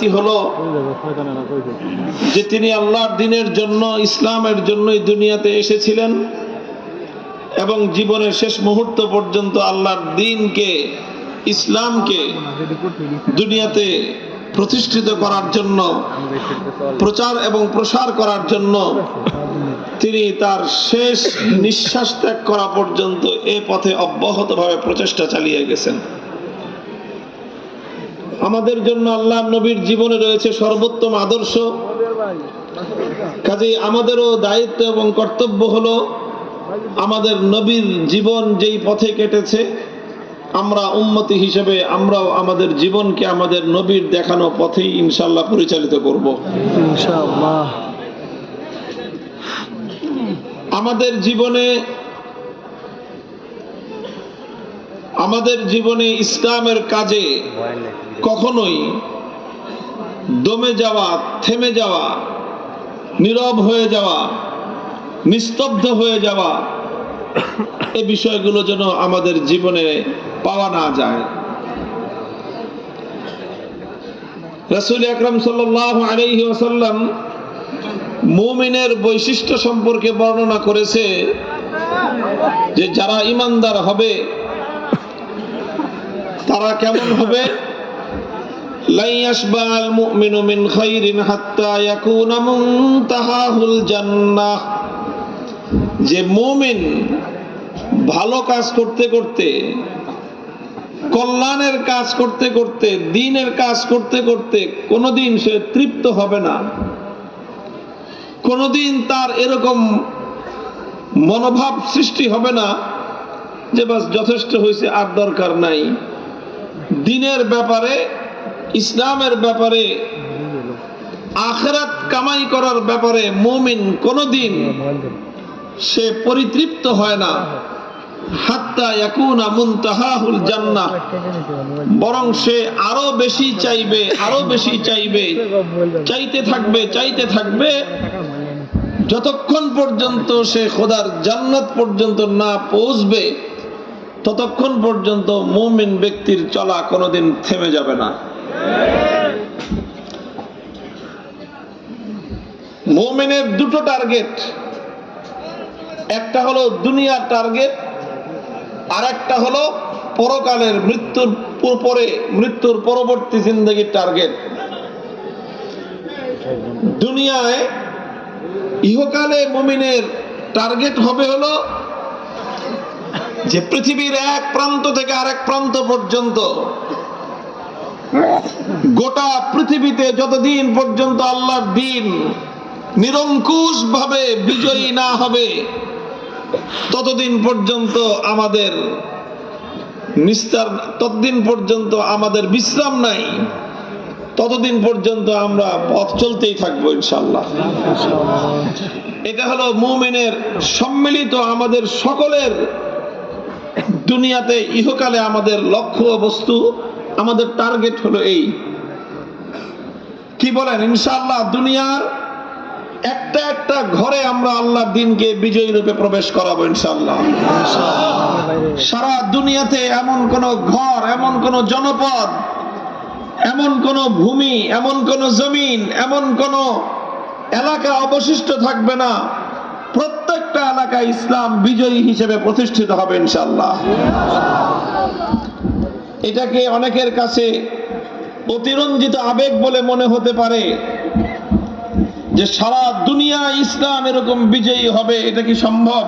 পরিণতি হলো যে তিনি আল্লাহর দিনের জন্য, ইসলামের জন্যই দুনিয়াতে এসেছিলেন এবং জীবনের শেষ মুহূর্ত পর্যন্ত আল্লাহর দিনকে, ইসলামকে দুনিয়াতে প্রতিষ্ঠিত করার জন্য, প্রচার এবং প্রসার করার জন্য তিনি তার শেষ নিঃশ্বাস ত্যাগ করা পর্যন্ত এ পথে অব্যাহতভাবে প্রচেষ্টা চালিয়ে গেছেন। আমাদের জন্য আল্লাহ নবীর জীবনে রয়েছে সর্বোত্তম আদর্শ। কাজেই আমাদেরও দায়িত্ব এবং কর্তব্য হলো আমাদের নবীর জীবন যেই পথে কেটেছে আমরা উন্মতি হিসেবে আমরাও আমাদের জীবনকে আমাদের নবীর দেখানো পথেই ইনশাল্লাহ পরিচালিত করব। আমাদের জীবনে আমাদের জীবনে ইসলামের কাজে কখনোই দমে যাওয়া, থেমে যাওয়া, নীরব হয়ে যাওয়া, নিস্তব্ধ হয়ে যাওয়া এই বিষয়গুলো যেন আমাদের জীবনে পাওয়া না যায়। রসুল আকরম সাল্লাহ আলাইহি ওয়াসাল্লাম মুমিনের বৈশিষ্ট্য সম্পর্কে বর্ণনা করেছে যে যারা ইমানদার হবে, তারা কেমন হবে? যে মুমিন ভালো কাজ করতে করতে, কল্যাণের কাজ করতে করতে, দিনের কাজ করতে করতে কোনোদিন সে তৃপ্ত হবে না। কোনোদিন তার এরকম মনোভাব সৃষ্টি হবে না যে বাস যথেষ্ট হয়েছে আর দরকার নাই। দিনের ব্যাপারে ইসলামের ব্যাপারে আখরাত কামাই করার ব্যাপারে মুমিন কোনোদিন সে পরিতৃপ্ত হয় না। বরং সে আরও বেশি চাইবে, আরও বেশি চাইবে, চাইতে থাকবে চাইতে থাকবে, যতক্ষণ পর্যন্ত সে খোদার জান্নাত পর্যন্ত না পৌঁছবে, ততক্ষণ পর্যন্ত মুমিন ব্যক্তির চলা কোনোদিন থেমে যাবে না। মুমিনের দুটো টার্গেট। একটা হলো দুনিয়ার টার্গেট আর একটা হলো পরকালের মৃত্যুর পরে মৃত্যুর পরবর্তী জিন্দগির টার্গেট। দুনিয়ায় ইহকালে মুমিনের টার্গেট হবে হলো যে পৃথিবীর এক প্রান্ত থেকে আরেক প্রান্ত পর্যন্ত গোটা পৃথিবীতে যতদিন পর্যন্ত আল্লাহর দিন নিরঙ্কুশ ভাবে বিজয়ী না হবে, ততদিন পর্যন্ত আমাদের নিস্তার, ততদিন পর্যন্ত আমাদের বিশ্রাম নাই, ততদিন পর্যন্ত আমরা পথ চলতেই থাকব ইনশাল্লাহ এটা হলো মুমিনের সম্মিলিত আমাদের সকলের দুনিয়াতে ইহকালে আমাদের লক্ষ্য বস্তু। আমাদের টার্গেট হলো এই। কি বলেন? ইনশাআল্লাহ দুনিয়ার একটা একটা ঘরে আমরা আল্লাহ দিনকে বিজয়ী রূপে প্রবেশ করাবো ইনশাআল্লাহ। সারা দুনিয়াতে এমন কোন ঘর, এমন কোন জনপদ, এমন কোন ভূমি, এমন কোন জমিন, এমন কোন এলাকা অবশিষ্ট থাকবে না। প্রত্যেকটা এলাকায় ইসলাম বিজয়ী হিসেবে প্রতিষ্ঠিত হবে ইনশাল্লাহ এটাকে অনেকের কাছে অতিরঞ্জিত আবেগ বলে মনে হতে পারে যে সারা দুনিয়া ইসলাম এরকম বিজয়ী হবে, এটা কি সম্ভব?